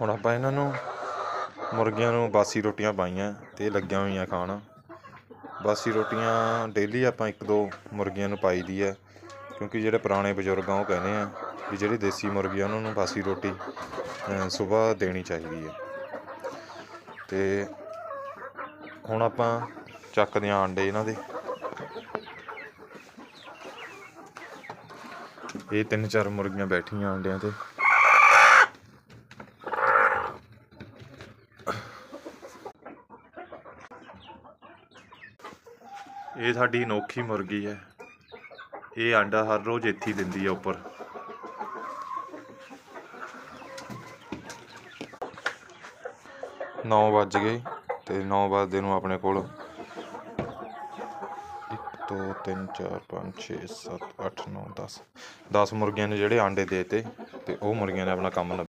ਹੁਣ ਆਪਾਂ ਇਹਨਾਂ ਨੂੰ ਮੁਰਗੀਆਂ ਨੂੰ ਬਾਸੀ ਰੋਟੀਆਂ ਪਾਈਆਂ, ਤੇ ਲੱਗੀਆਂ ਹੋਈਆਂ ਖਾਣ। ਬਾਸੀ ਰੋਟੀਆਂ ਡੇਲੀ ਆਪਾਂ ਇੱਕ ਦੋ ਮੁਰਗੀਆਂ ਨੂੰ ਪਾਈ ਦੀ ਹੈ, ਕਿਉਂਕਿ ਜਿਹੜੇ ਪੁਰਾਣੇ ਬਜ਼ੁਰਗ ਆ, ਉਹ ਕਹਿੰਦੇ ਆ ਵੀ ਜਿਹੜੀ ਦੇਸੀ ਮੁਰਗੀ ਆ, ਉਹਨਾਂ ਨੂੰ ਬਾਸੀ ਰੋਟੀ ਸਵੇਰ ਦੇਣੀ ਚਾਹੀਦੀ ਹੈ। ਤੇ ਹੁਣ ਆਪਾਂ ਚੱਕਦੇ ਆਂ ਆਂਡੇ ਇਹਨਾਂ ਦੇ। ਇਹ ਤਿੰਨ ਚਾਰ ਮੁਰਗੀਆਂ ਬੈਠੀਆਂ ਆਂਡਿਆਂ ਤੇ। ਇਹ ਸਾਡੀ ਅਨੋਖੀ ਮੁਰਗੀ ਹੈ। ਇਹ ਆਂਡਾ ਹਰ ਰੋਜ਼ ਇੱਥੇ ਦਿੰਦੀ ਹੈ ਉੱਪਰ। ਨੌ ਵੱਜ ਗਏ ਤੇ 9 ਵਜੇ ਨੂੰ ਆਪਣੇ ਕੋਲ 1 2 3 4 5 6 7 8 9 10 10 ਮੁਰਗੀਆਂ ਨੇ ਜਿਹੜੇ ਆਂਡੇ ਦੇਤੇ ਤੇ ਉਹ ਮੁਰਗੀਆਂ ਨੇ ਆਪਣਾ ਕੰਮ ਨਿਬੇੜ